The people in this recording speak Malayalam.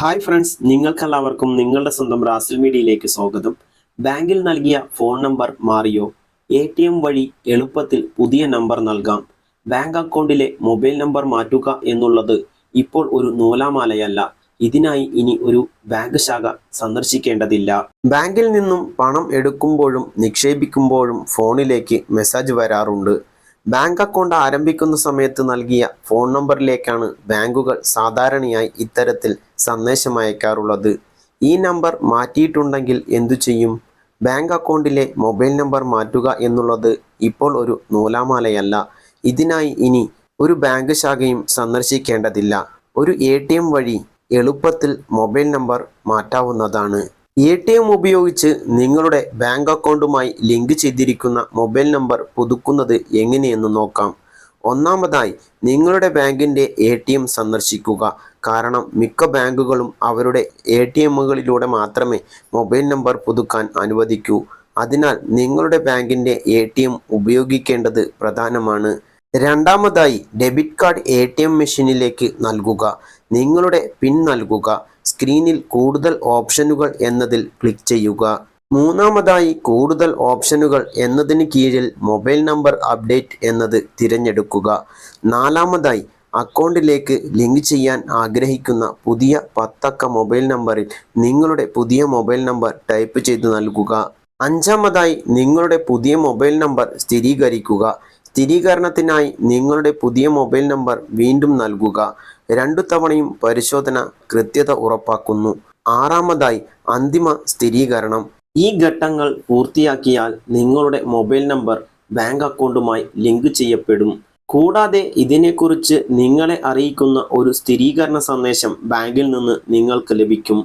ഹായ് ഫ്രണ്ട്സ് നിങ്ങൾക്കെല്ലാവർക്കും നിങ്ങളുടെ സ്വന്തം റാസൽ മീഡിയയിലേക്ക് സ്വാഗതം. ബാങ്കിൽ നൽകിയ ഫോൺ നമ്പർ മാറിയോ? എ ടി എം വഴി എളുപ്പത്തിൽ പുതിയ നമ്പർ നൽകാം. ബാങ്ക് അക്കൗണ്ടിലെ മൊബൈൽ നമ്പർ മാറ്റുക എന്നുള്ളത് ഇപ്പോൾ ഒരു നൂലാമാലയല്ല. ഇതിനായി ഇനി ഒരു ബാങ്ക് ശാഖ സന്ദർശിക്കേണ്ടതില്ല. ബാങ്കിൽ നിന്നും പണം എടുക്കുമ്പോഴും നിക്ഷേപിക്കുമ്പോഴും ഫോണിലേക്ക് മെസ്സേജ് വരാറുണ്ട്. ബാങ്ക് അക്കൗണ്ട് ആരംഭിക്കുന്ന സമയത്ത് നൽകിയ ഫോൺ നമ്പറിലേക്കാണ് ബാങ്കുകൾ സാധാരണയായി ഇത്തരത്തിൽ സന്ദേശം അയക്കാറുള്ളത്. ഈ നമ്പർ മാറ്റിയിട്ടുണ്ടെങ്കിൽ എന്തു ചെയ്യും? ബാങ്ക് അക്കൗണ്ടിലെ മൊബൈൽ നമ്പർ മാറ്റുക എന്നുള്ളത് ഇപ്പോൾ ഒരു നൂലാമാലയല്ല. ഇതിനായി ഇനി ഒരു ബാങ്ക് ശാഖയും സന്ദർശിക്കേണ്ടതില്ല. ഒരു എ വഴി എളുപ്പത്തിൽ മൊബൈൽ നമ്പർ മാറ്റാവുന്നതാണ്. എ ടി എം ഉപയോഗിച്ച് നിങ്ങളുടെ ബാങ്ക് അക്കൗണ്ടുമായി ലിങ്ക് ചെയ്തിരിക്കുന്ന മൊബൈൽ നമ്പർ പുതുക്കുന്നത് എങ്ങനെയെന്ന് നോക്കാം. ഒന്നാമതായി നിങ്ങളുടെ ബാങ്കിന്റെ എ ടി എം സന്ദർശിക്കുക. കാരണം മിക്ക ബാങ്കുകളും അവരുടെ എ ടി എമ്മുകളിലൂടെ മാത്രമേ മൊബൈൽ നമ്പർ പുതുക്കാൻ അനുവദിക്കൂ. അതിനാൽ നിങ്ങളുടെ ബാങ്കിന്റെ എ ടി എം ഉപയോഗിക്കേണ്ടത് പ്രധാനമാണ്. രണ്ടാമതായി debit card A T M മെഷീനിലേക്ക് നൽകുക. നിങ്ങളുടെ പിൻ നൽകുക സ്ക്രീനിൽ കൂടുതൽ ഓപ്ഷനുകൾ എന്നതിൽ ക്ലിക്ക് ചെയ്യുക. മൂന്നാമതായി കൂടുതൽ ഓപ്ഷനുകൾ എന്നതിന് കീഴിൽ മൊബൈൽ നമ്പർ അപ്ഡേറ്റ് എന്നത് തിരഞ്ഞെടുക്കുക. നാലാമതായി അക്കൗണ്ടിലേക്ക് ലിങ്ക് ചെയ്യാൻ ആഗ്രഹിക്കുന്ന പുതിയ പത്തക്ക മൊബൈൽ നമ്പറിൽ നിങ്ങളുടെ പുതിയ മൊബൈൽ നമ്പർ ടൈപ്പ് ചെയ്ത് നൽകുക. അഞ്ചാമതായി നിങ്ങളുടെ പുതിയ മൊബൈൽ നമ്പർ സ്ഥിരീകരിക്കുക. സ്ഥിരീകരണത്തിനായി നിങ്ങളുടെ പുതിയ മൊബൈൽ നമ്പർ വീണ്ടും നൽകുക. രണ്ടു തവണയും പരിശോധന കൃത്യത ഉറപ്പാക്കുന്നു. ആറാമതായി അന്തിമ സ്ഥിരീകരണം. ഈ ഘട്ടങ്ങൾ പൂർത്തിയാക്കിയാൽ നിങ്ങളുടെ മൊബൈൽ നമ്പർ ബാങ്ക് അക്കൗണ്ടുമായി ലിങ്ക് ചെയ്യപ്പെടും. കൂടാതെ ഇതിനെക്കുറിച്ച് നിങ്ങളെ അറിയിക്കുന്ന ഒരു സ്ഥിരീകരണ സന്ദേശം ബാങ്കിൽ നിന്ന് നിങ്ങൾക്ക് ലഭിക്കും.